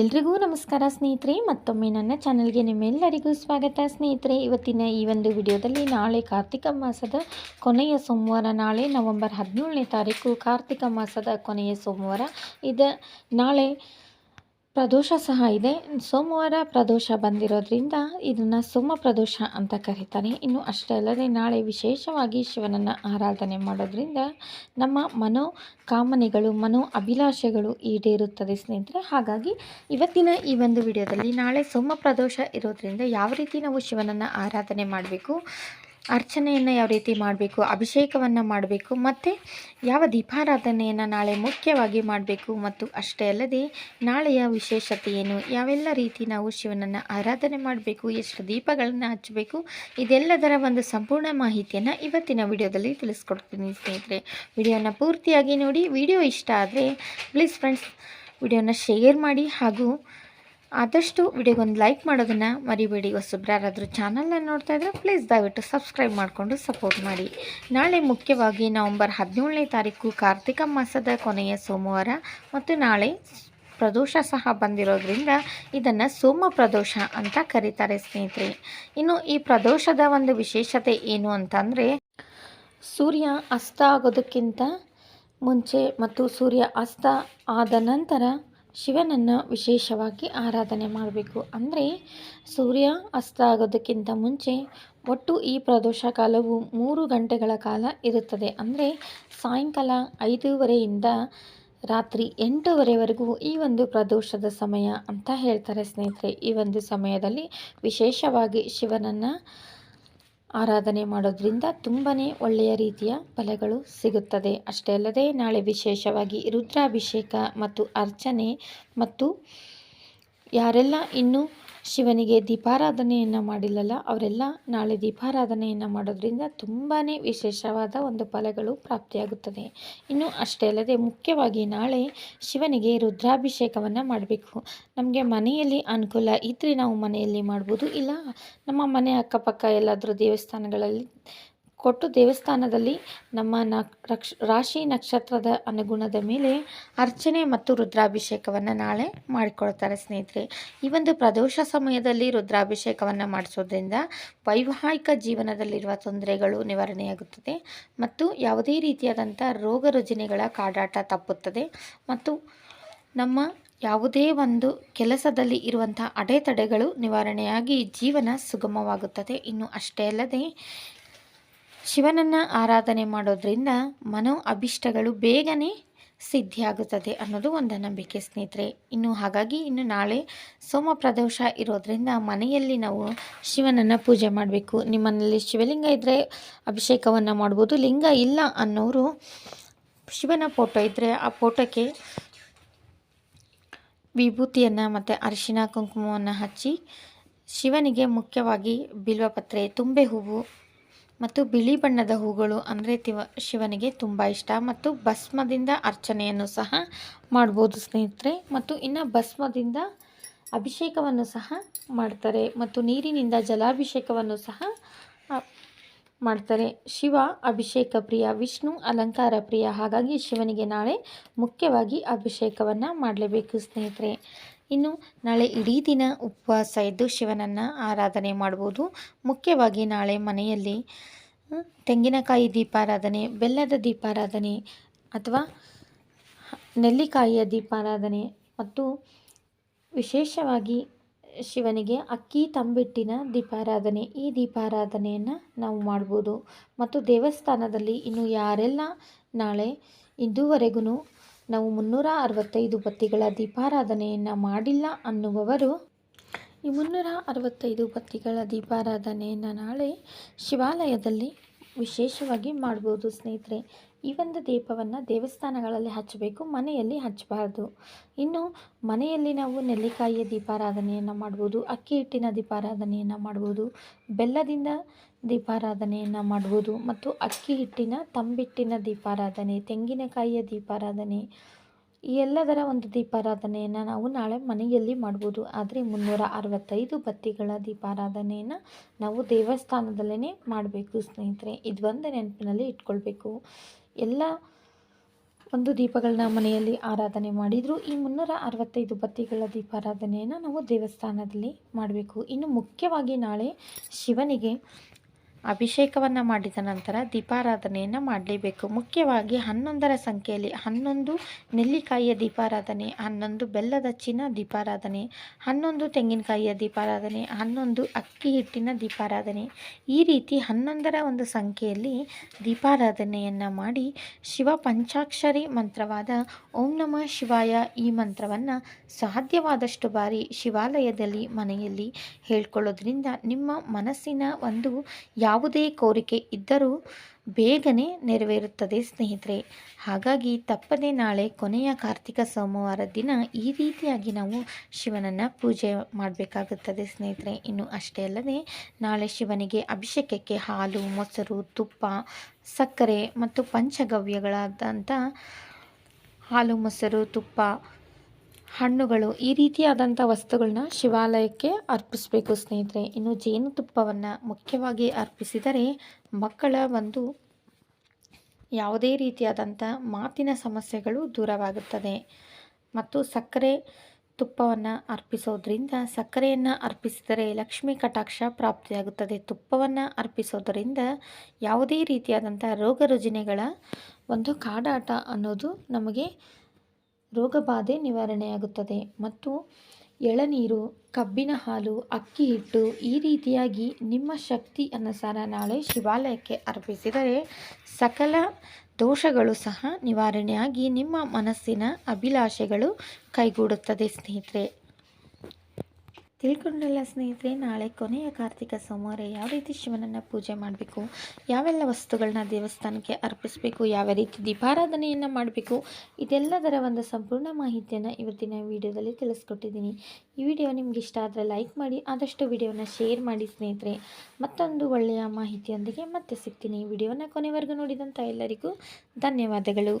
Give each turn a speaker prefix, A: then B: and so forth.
A: ಎಲ್ರಿಗೂ ನಮಸ್ಕಾರ ಸ್ನೇಹಿತರೆ, ಮತ್ತೊಮ್ಮೆ ನನ್ನ ಚಾನಲ್ಗೆ ನಿಮ್ಮೆಲ್ಲರಿಗೂ ಸ್ವಾಗತ. ಸ್ನೇಹಿತರೆ, ಇವತ್ತಿನ ಈ ಒಂದು ವಿಡಿಯೋದಲ್ಲಿ ನಾಳೆ ಕಾರ್ತಿಕ ಮಾಸದ ಕೊನೆಯ ಸೋಮವಾರ, ನಾಳೆ ನವೆಂಬರ್ ಹದಿನೇಳನೇ ತಾರೀಕು ಕಾರ್ತಿಕ ಮಾಸದ ಕೊನೆಯ ಸೋಮವಾರ. ಇದು ನಾಳೆ ಪ್ರದೋಷ ಸಹ ಇದೆ. ಸೋಮವಾರ ಪ್ರದೋಷ ಬಂದಿರೋದ್ರಿಂದ ಇದನ್ನು ಸೋಮ ಪ್ರದೋಷ ಅಂತ ಕರೀತಾರೆ. ಇನ್ನು ಅಷ್ಟೇ ಅಲ್ಲದೆ ನಾಳೆ ವಿಶೇಷವಾಗಿ ಶಿವನನ್ನು ಆರಾಧನೆ ಮಾಡೋದ್ರಿಂದ ನಮ್ಮ ಮನೋ ಕಾಮನೆಗಳು, ಮನೋ ಅಭಿಲಾಷೆಗಳು ಈಡೇರುತ್ತದೆ ಸ್ನೇಹಿತರೆ. ಹಾಗಾಗಿ ಇವತ್ತಿನ ಈ ಒಂದು ವಿಡಿಯೋದಲ್ಲಿ ನಾಳೆ ಸೋಮ ಪ್ರದೋಷ ಇರೋದ್ರಿಂದ ಯಾವ ರೀತಿ ನಾವು ಶಿವನನ್ನು ಆರಾಧನೆ ಮಾಡಬೇಕು? ಅರ್ಚನೆಯನ್ನು ಯಾವ ರೀತಿ ಮಾಡಬೇಕು, ಅಭಿಷೇಕವನ್ನು ಮಾಡಬೇಕು, ಮತ್ತು ಯಾವ ದೀಪಾರಾಧನೆಯನ್ನು ನಾಳೆ ಮುಖ್ಯವಾಗಿ ಮಾಡಬೇಕು ಮತ್ತು ಅಷ್ಟೇ ಅಲ್ಲದೆ ನಾಳೆಯ ವಿಶೇಷತೆ ಏನು, ಯಾವೆಲ್ಲ ರೀತಿ ನಾವು ಶಿವನನ್ನು ಆರಾಧನೆ ಮಾಡಬೇಕು, ಎಷ್ಟು ದೀಪಗಳನ್ನು ಹಚ್ಚಬೇಕು, ಇದೆಲ್ಲದರ ಒಂದು ಸಂಪೂರ್ಣ ಮಾಹಿತಿಯನ್ನು ಇವತ್ತಿನ ವಿಡಿಯೋದಲ್ಲಿ ತಿಳಿಸ್ಕೊಡ್ತೀನಿ ಸ್ನೇಹಿತರೆ. ವಿಡಿಯೋನ ಪೂರ್ತಿಯಾಗಿ ನೋಡಿ, ವಿಡಿಯೋ ಇಷ್ಟ ಆದರೆ ಪ್ಲೀಸ್ ಫ್ರೆಂಡ್ಸ್ ವಿಡಿಯೋನ ಶೇರ್ ಮಾಡಿ ಹಾಗೂ ಆದಷ್ಟು ವಿಡಿಯೋಗೊಂದು ಲೈಕ್ ಮಾಡೋದನ್ನು ಮರಿಬೇಡಿ. ಹೊಸಬ್ರು ಯಾರಾದರೂ ಚಾನಲ್ನ ನೋಡ್ತಾ ಇದ್ದರೆ ಪ್ಲೀಸ್ ದಯವಿಟ್ಟು ಸಬ್ಸ್ಕ್ರೈಬ್ ಮಾಡಿಕೊಂಡು ಸಪೋರ್ಟ್ ಮಾಡಿ. ನಾಳೆ ಮುಖ್ಯವಾಗಿ ನವಂಬರ್ ಹದಿನೇಳನೇ ತಾರೀಕು ಕಾರ್ತಿಕ ಮಾಸದ ಕೊನೆಯ ಸೋಮವಾರ ಮತ್ತು ನಾಳೆ ಪ್ರದೋಷ ಸಹ ಬಂದಿರೋದ್ರಿಂದ ಇದನ್ನು ಸೋಮ ಪ್ರದೋಷ ಅಂತ ಕರೀತಾರೆ ಸ್ನೇಹಿತರೆ. ಇನ್ನು ಈ ಪ್ರದೋಷದ ಒಂದು ವಿಶೇಷತೆ ಏನು ಅಂತಂದರೆ ಸೂರ್ಯ ಅಸ್ತ ಆಗೋದಕ್ಕಿಂತ ಮುಂಚೆ ಮತ್ತು ಸೂರ್ಯ ಅಸ್ತ ಆದ ನಂತರ ಶಿವನನ್ನು ವಿಶೇಷವಾಗಿ ಆರಾಧನೆ ಮಾಡಬೇಕು. ಅಂದರೆ ಸೂರ್ಯ ಅಸ್ತ ಆಗೋದಕ್ಕಿಂತ ಮುಂಚೆ ಒಟ್ಟು ಈ ಪ್ರದೋಷ ಕಾಲವು ಮೂರು ಗಂಟೆಗಳ ಕಾಲ ಇರುತ್ತದೆ. ಅಂದರೆ ಸಾಯಂಕಾಲ ಐದೂವರೆಯಿಂದ ರಾತ್ರಿ ಎಂಟೂವರೆವರೆಗೂ ಈ ಒಂದು ಪ್ರದೋಷದ ಸಮಯ ಅಂತ ಹೇಳ್ತಾರೆ ಸ್ನೇಹಿತರೆ. ಈ ಒಂದು ಸಮಯದಲ್ಲಿ ವಿಶೇಷವಾಗಿ ಶಿವನನ್ನು ಆರಾಧನೆ ಮಾಡೋದ್ರಿಂದ ತುಂಬಾ ಒಳ್ಳೆಯ ರೀತಿಯ ಫಲಗಳು ಸಿಗುತ್ತದೆ. ಅಷ್ಟೇ ಅಲ್ಲದೆ ನಾಳೆ ವಿಶೇಷವಾಗಿ ರುದ್ರಾಭಿಷೇಕ ಮತ್ತು ಅರ್ಚನೆ ಮತ್ತು ಯಾರೆಲ್ಲ ಇನ್ನೂ ಶಿವನಿಗೆ ದೀಪಾರಾಧನೆಯನ್ನು ಮಾಡಿಲ್ಲಲ್ಲ, ಅವರೆಲ್ಲ ನಾಳೆ ದೀಪಾರಾಧನೆಯನ್ನು ಮಾಡೋದ್ರಿಂದ ತುಂಬಾ ವಿಶೇಷವಾದ ಒಂದು ಫಲಗಳು ಪ್ರಾಪ್ತಿಯಾಗುತ್ತದೆ. ಇನ್ನು ಅಷ್ಟೇ ಅಲ್ಲದೆ ಮುಖ್ಯವಾಗಿ ನಾಳೆ ಶಿವನಿಗೆ ರುದ್ರಾಭಿಷೇಕವನ್ನು ಮಾಡಬೇಕು. ನಮಗೆ ಮನೆಯಲ್ಲಿ ಅನುಕೂಲ ಇದ್ದರೆ ನಾವು ಮನೆಯಲ್ಲಿ ಮಾಡ್ಬೋದು. ಇಲ್ಲ, ನಮ್ಮ ಮನೆ ಅಕ್ಕಪಕ್ಕ ಎಲ್ಲಾದರೂ ದೇವಸ್ಥಾನಗಳಲ್ಲಿ ಕೊಟ್ಟು ದೇವಸ್ಥಾನದಲ್ಲಿ ನಮ್ಮ ರಾಶಿ ನಕ್ಷತ್ರದ ಅನುಗುಣದ ಮೇಲೆ ಅರ್ಚನೆ ಮತ್ತು ರುದ್ರಾಭಿಷೇಕವನ್ನು ನಾಳೆ ಮಾಡಿಕೊಳ್ತಾರೆ ಸ್ನೇಹಿತರೆ. ಈ ಒಂದು ಪ್ರದೋಷ ಸಮಯದಲ್ಲಿ ರುದ್ರಾಭಿಷೇಕವನ್ನು ಮಾಡಿಸೋದ್ರಿಂದ ವೈವಾಹಿಕ ಜೀವನದಲ್ಲಿರುವ ತೊಂದರೆಗಳು ನಿವಾರಣೆಯಾಗುತ್ತದೆ ಮತ್ತು ಯಾವುದೇ ರೀತಿಯಾದಂಥ ರೋಗ ರುಜಿನಗಳ ಕಾಡಾಟ ತಪ್ಪುತ್ತದೆ ಮತ್ತು ನಮ್ಮ ಯಾವುದೇ ಒಂದು ಕೆಲಸದಲ್ಲಿ ಇರುವಂಥ ಅಡೆತಡೆಗಳು ನಿವಾರಣೆಯಾಗಿ ಜೀವನ ಸುಗಮವಾಗುತ್ತದೆ. ಇನ್ನು ಅಷ್ಟೇ ಅಲ್ಲದೆ ಶಿವನನ್ನು ಆರಾಧನೆ ಮಾಡೋದ್ರಿಂದ ಮನೋ ಅಭಿಷ್ಟಗಳು ಬೇಗನೆ ಸಿದ್ಧಿಯಾಗುತ್ತದೆ ಅನ್ನೋದು ಒಂದು ನಂಬಿಕೆ ಸ್ನೇಹಿತರೆ. ಇನ್ನು ಹಾಗಾಗಿ ಇನ್ನು ನಾಳೆ ಸೋಮ ಪ್ರದೋಷ ಇರೋದರಿಂದ ಮನೆಯಲ್ಲಿ ನಾವು ಶಿವನನ್ನು ಪೂಜೆ ಮಾಡಬೇಕು. ನಿಮ್ಮನೆಯಲ್ಲಿ ಶಿವಲಿಂಗ ಇದ್ದರೆ ಅಭಿಷೇಕವನ್ನು ಮಾಡ್ಬೋದು, ಲಿಂಗ ಇಲ್ಲ ಅನ್ನೋರು ಶಿವನ ಫೋಟೋ ಇದ್ದರೆ ಆ ಫೋಟೋಕ್ಕೆ ವಿಭೂತಿಯನ್ನು ಮತ್ತು ಅರಿಶಿನ ಕುಂಕುಮವನ್ನು ಹಚ್ಚಿ ಶಿವನಿಗೆ ಮುಖ್ಯವಾಗಿ ಬಿಲ್ವಪತ್ರೆ, ತುಂಬೆ ಹೂವು ಮತ್ತು ಬಿಳಿ ಬಣ್ಣದ ಹೂಗಳು ಅಂದರೆ ತಿವ ಶಿವನಿಗೆ ತುಂಬ ಇಷ್ಟ. ಮತ್ತು ಭಸ್ಮದಿಂದ ಅರ್ಚನೆಯನ್ನು ಸಹ ಮಾಡ್ಬೋದು ಸ್ನೇಹಿತರೆ. ಮತ್ತು ಇನ್ನು ಭಸ್ಮದಿಂದ ಅಭಿಷೇಕವನ್ನು ಸಹ ಮಾಡ್ತಾರೆ. ಮತ್ತು ನೀರಿನಿಂದ ಜಲಾಭಿಷೇಕವನ್ನು ಸಹ ಮಾಡ್ತಾರೆ. ಶಿವ ಅಭಿಷೇಕ ಪ್ರಿಯ, ವಿಷ್ಣು ಅಲಂಕಾರ ಪ್ರಿಯ. ಹಾಗಾಗಿ ಶಿವನಿಗೆ ನಾಳೆ ಮುಖ್ಯವಾಗಿ ಅಭಿಷೇಕವನ್ನು ಮಾಡಲೇಬೇಕು ಸ್ನೇಹಿತರೆ. ಇನ್ನು ನಾಳೆ ಇಡೀ ದಿನ ಉಪವಾಸ ಇದ್ದು ಶಿವನನ್ನು ಆರಾಧನೆ ಮಾಡ್ಬೋದು. ಮುಖ್ಯವಾಗಿ ನಾಳೆ ಮನೆಯಲ್ಲಿ ತೆಂಗಿನಕಾಯಿ ದೀಪಾರಾಧನೆ, ಬೆಲ್ಲದ ದೀಪಾರಾಧನೆ ಅಥವಾ ನೆಲ್ಲಿಕಾಯಿಯ ದೀಪಾರಾಧನೆ ಮತ್ತು ವಿಶೇಷವಾಗಿ ಶಿವನಿಗೆ ಅಕ್ಕಿ ತಂಬಿಟ್ಟಿನ ದೀಪಾರಾಧನೆ. ಈ ದೀಪಾರಾಧನೆಯನ್ನು ನಾವು ಮಾಡ್ಬೋದು. ಮತ್ತು ದೇವಸ್ಥಾನದಲ್ಲಿ ಇನ್ನು ಯಾರೆಲ್ಲ ನಾಳೆ ಇದುವರೆಗೂ ನಾವು ಮುನ್ನೂರ ಅರವತ್ತೈದು ಬತ್ತಿಗಳ ದೀಪಾರಾಧನೆಯನ್ನು ಮಾಡಿಲ್ಲ ಅನ್ನುವವರು, ಈ ಮುನ್ನೂರ ಅರವತ್ತೈದು ಬತ್ತಿಗಳ ದೀಪಾರಾಧನೆಯನ್ನು ನಾಳೆ ಶಿವಾಲಯದಲ್ಲಿ ವಿಶೇಷವಾಗಿ ಮಾಡ್ಬೋದು ಸ್ನೇಹಿತರೆ. ಈ ಒಂದು ದೀಪವನ್ನು ದೇವಸ್ಥಾನಗಳಲ್ಲಿ ಹಚ್ಚಬೇಕು, ಮನೆಯಲ್ಲಿ ಹಚ್ಚಬಾರ್ದು. ಇನ್ನು ಮನೆಯಲ್ಲಿ ನಾವು ನೆಲ್ಲಿಕಾಯಿಯ ದೀಪಾರಾಧನೆಯನ್ನು ಮಾಡ್ಬೋದು, ಅಕ್ಕಿ ಹಿಟ್ಟಿನ ದೀಪಾರಾಧನೆಯನ್ನು ಮಾಡ್ಬೋದು, ಬೆಲ್ಲದಿಂದ ದೀಪಾರಾಧನೆಯನ್ನು ಮಾಡ್ಬೋದು. ಮತ್ತು ಅಕ್ಕಿ ಹಿಟ್ಟಿನ, ತಂಬಿಟ್ಟಿನ ದೀಪಾರಾಧನೆ, ತೆಂಗಿನಕಾಯಿಯ ದೀಪಾರಾಧನೆ, ಈ ಎಲ್ಲದರ ಒಂದು ದೀಪಾರಾಧನೆಯನ್ನು ನಾವು ನಾಳೆ ಮನೆಯಲ್ಲಿ ಮಾಡ್ಬೋದು. ಆದರೆ ಮುನ್ನೂರ ಅರವತ್ತೈದು ಬತ್ತಿಗಳ ದೀಪಾರಾಧನೆಯನ್ನು ನಾವು ದೇವಸ್ಥಾನದಲ್ಲೇ ಮಾಡಬೇಕು ಸ್ನೇಹಿತರೆ. ಇದು ಒಂದು ನೆನಪಿನಲ್ಲಿ ಇಟ್ಕೊಳ್ಬೇಕು. ಎಲ್ಲ ಒಂದು ದೀಪಗಳನ್ನ ಮನೆಯಲ್ಲಿ ಆರಾಧನೆ ಮಾಡಿದ್ರು ಈ ಮುನ್ನೂರ ಅರವತ್ತೈದು ಬತ್ತಿಗಳ ದೀಪಾರಾಧನೆಯನ್ನು ನಾವು ದೇವಸ್ಥಾನದಲ್ಲಿ ಮಾಡಬೇಕು. ಇನ್ನು ಮುಖ್ಯವಾಗಿ ನಾಳೆ ಶಿವನಿಗೆ ಅಭಿಷೇಕವನ್ನು ಮಾಡಿದ ನಂತರ ದೀಪಾರಾಧನೆಯನ್ನು ಮಾಡಲೇಬೇಕು. ಮುಖ್ಯವಾಗಿ ಹನ್ನೊಂದರ ಸಂಖ್ಯೆಯಲ್ಲಿ ಹನ್ನೊಂದು ನೆಲ್ಲಿಕಾಯಿಯ ದೀಪಾರಾಧನೆ, ಹನ್ನೊಂದು ಬೆಲ್ಲದ ಚಿನ್ನ ದೀಪಾರಾಧನೆ, ಹನ್ನೊಂದು ತೆಂಗಿನಕಾಯಿಯ ದೀಪಾರಾಧನೆ, ಹನ್ನೊಂದು ಅಕ್ಕಿ ಹಿಟ್ಟಿನ ದೀಪಾರಾಧನೆ. ಈ ರೀತಿ ಹನ್ನೊಂದರ ಒಂದು ಸಂಖ್ಯೆಯಲ್ಲಿ ದೀಪಾರಾಧನೆಯನ್ನು ಮಾಡಿ ಶಿವ ಪಂಚಾಕ್ಷರಿ ಮಂತ್ರವಾದ ಓಂ ನಮಃ ಶಿವಾಯ ಈ ಮಂತ್ರವನ್ನು ಸಾಧ್ಯವಾದಷ್ಟು ಬಾರಿ ಶಿವಾಲಯದಲ್ಲಿ ಮನೆಯಲ್ಲಿ ಹೇಳ್ಕೊಳ್ಳೋದ್ರಿಂದ ನಿಮ್ಮ ಮನಸ್ಸಿನ ಒಂದು ಯಾವುದೇ ಕೋರಿಕೆ ಇದ್ದರೂ ಬೇಗನೆ ನೆರವೇರುತ್ತದೆ, ಸ್ನೇಹಿತರೆ. ಹಾಗಾಗಿ ತಪ್ಪದೇ ನಾಳೆ ಕೊನೆಯ ಕಾರ್ತಿಕ ಸೋಮವಾರ ದಿನ ಈ ರೀತಿಯಾಗಿ ನಾವು ಶಿವನನ್ನು ಪೂಜೆ ಮಾಡಬೇಕಾಗುತ್ತದೆ, ಸ್ನೇಹಿತರೆ. ಇನ್ನು ಅಷ್ಟೇ ಅಲ್ಲದೆ, ನಾಳೆ ಶಿವನಿಗೆ ಅಭಿಷೇಕಕ್ಕೆ ಹಾಲು, ಮೊಸರು, ತುಪ್ಪ, ಸಕ್ಕರೆ ಮತ್ತು ಪಂಚಗವ್ಯಗಳಾದಂಥ ಹಾಲು, ಮೊಸರು, ತುಪ್ಪ ಹಣ್ಣುಗಳು ಈ ರೀತಿಯಾದಂಥ ವಸ್ತುಗಳನ್ನ ಶಿವಾಲಯಕ್ಕೆ ಅರ್ಪಿಸಬೇಕು ಸ್ನೇಹಿತರೆ. ಇನ್ನು ಜೇನುತುಪ್ಪವನ್ನು ಮುಖ್ಯವಾಗಿ ಅರ್ಪಿಸಿದರೆ ಮಕ್ಕಳ ಒಂದು ಯಾವುದೇ ರೀತಿಯಾದಂಥ ಮಾತಿನ ಸಮಸ್ಯೆಗಳು ದೂರವಾಗುತ್ತದೆ. ಮತ್ತು ಸಕ್ಕರೆ ತುಪ್ಪವನ್ನು ಅರ್ಪಿಸೋದ್ರಿಂದ, ಸಕ್ಕರೆಯನ್ನು ಅರ್ಪಿಸಿದರೆ ಲಕ್ಷ್ಮೀ ಕಟಾಕ್ಷ ಪ್ರಾಪ್ತಿಯಾಗುತ್ತದೆ. ತುಪ್ಪವನ್ನು ಅರ್ಪಿಸೋದರಿಂದ ಯಾವುದೇ ರೀತಿಯಾದಂಥ ರೋಗ ರುಜಿನಗಳ ಒಂದು ಕಾಡಾಟ ಅನ್ನೋದು ನಮಗೆ ರೋಗಬಾಧೆ ನಿವಾರಣೆಯಾಗುತ್ತದೆ ಮತ್ತು ಎಳನೀರು, ಕಬ್ಬಿನ ಹಾಲು, ಅಕ್ಕಿ ಹಿಟ್ಟು ಈ ರೀತಿಯಾಗಿ ನಿಮ್ಮ ಶಕ್ತಿ ಅನುಸಾರ ನಾಳೆ ಶಿವಾಲಯಕ್ಕೆ ಅರ್ಪಿಸಿದರೆ ಸಕಲ ದೋಷಗಳು ಸಹ ನಿವಾರಣೆಯಾಗಿ ನಿಮ್ಮ ಮನಸ್ಸಿನ ಅಭಿಲಾಷೆಗಳು ಕೈಗೂಡುತ್ತದೆ ಸ್ನೇಹಿತರೆ. ತಿಳ್ಕೊಂಡ್ರಲ್ಲ ಸ್ನೇಹಿತರೆ, ನಾಳೆ ಕೊನೆಯ ಕಾರ್ತಿಕ ಸೋಮವಾರ ಯಾವ ರೀತಿ ಶಿವನನ್ನು ಪೂಜೆ ಮಾಡಬೇಕು, ಯಾವೆಲ್ಲ ವಸ್ತುಗಳನ್ನ ದೇವಸ್ಥಾನಕ್ಕೆ ಅರ್ಪಿಸಬೇಕು, ಯಾವ ರೀತಿ ದೀಪಾರಾಧನೆಯನ್ನು ಮಾಡಬೇಕು, ಇದೆಲ್ಲದರ ಒಂದು ಸಂಪೂರ್ಣ ಮಾಹಿತಿಯನ್ನು ಇವತ್ತಿನ ವಿಡಿಯೋದಲ್ಲಿ ತಿಳಿಸ್ಕೊಟ್ಟಿದ್ದೀನಿ. ಈ ವಿಡಿಯೋ ನಿಮ್ಗೆ ಇಷ್ಟ ಆದರೆ ಲೈಕ್ ಮಾಡಿ, ಆದಷ್ಟು ವಿಡಿಯೋನ ಶೇರ್ ಮಾಡಿ ಸ್ನೇಹಿತರೆ. ಮತ್ತೊಂದು ಒಳ್ಳೆಯ ಮಾಹಿತಿಯೊಂದಿಗೆ ಮತ್ತೆ ಸಿಗ್ತೀನಿ ವಿಡಿಯೋನ ಕೊನೆವರೆಗೂ ನೋಡಿದಂಥ ಎಲ್ಲರಿಗೂ ಧನ್ಯವಾದಗಳು.